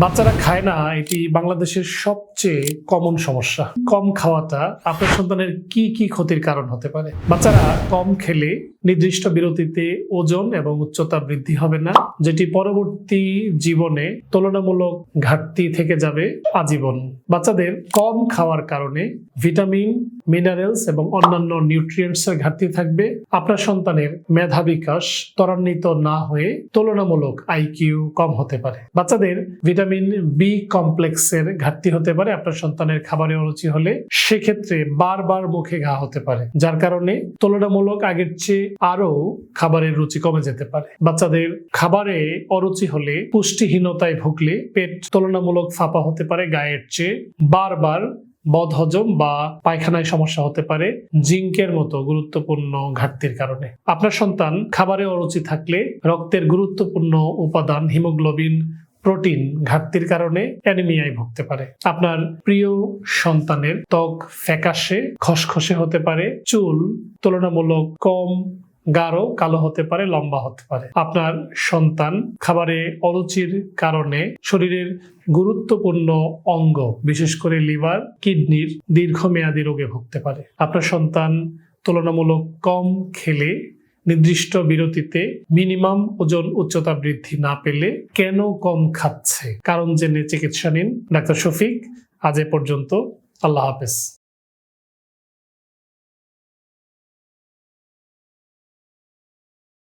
বাচ্চারা খায় না, এটি বাংলাদেশের সবচেয়ে কমন সমস্যা। কম খাওয়াটা আপনার সন্তানের কি কি ক্ষতির কারণ হতে পারে? বাচ্চারা কম খেলে নির্দিষ্ট বিরতিতে ওজন এবং উচ্চতা বৃদ্ধি হবে না, যেটি পরবর্তী জীবনে তুলনামূলক ঘাটতি থেকে যাবে আজীবন। বাচ্চাদের কম খাওয়ার কারণে ভিটামিন, মিনারেলস এবং অন্যান্য নিউট্রিয়েন্টস এর ঘাটতি থাকবে। আপনার সন্তানের মেধা বিকাশ ত্বরান্বিত না হয়ে তুলনামূলক আইকিউ কম হতে পারে। বাচ্চাদের ভিটামিন বি কমপ্লেক্সের ঘাটতি হতে পারে, আপনার সন্তানের খাবারে অরুচি হলে সেক্ষেত্রে বারবার মুখে ঘা হতে পারে। যার কারণে তুলনামূলক আগের চেয়ে আরও খাবারের রুচি কমে যেতে পারে। বাচ্চাদের খাবারে অরুচি হলে পুষ্টিহীনতায় ভুগলে পেট তুলনামূলক ফাঁপা হতে পারে, গায়ের চেয়ে বারবার বদহজম বা পায়খানায় সমস্যা হতে পারে জিঙ্কের মতো গুরুত্বপূর্ণ ঘাটতির কারণে। আপনার সন্তান খাবারে অরুচি থাকলে রক্তের গুরুত্বপূর্ণ উপাদান হিমোগ্লোবিন প্রোটিন ঘাটতির কারণে অ্যানিমিয়ায় ভুগতে পারে। আপনার প্রিয় সন্তানের ত্বক ফ্যাকাশে, খসখসে হতে পারে, চুল তুলনামূলক কম গাঢ়, কালো হতে পারে, লম্বা হতে পারে। আপনার সন্তান খাবারে অরুচির কারণে শরীরের গুরুত্বপূর্ণ অঙ্গ, বিশেষ করে লিভার, কিডনির দীর্ঘমেয়াদী রোগে ভুগতে পারে। আপনার সন্তান তুলনামূলক কম খেলে নির্দিষ্ট বিরতিতে মিনিমাম ওজন উচ্চতা বৃদ্ধি না পেলে কেন কম খাচ্ছে? কারণ জেনে চিকিৎসা নিন। ডাক্তার শফিক, আজ এ পর্যন্ত। আল্লাহ হাফেজ।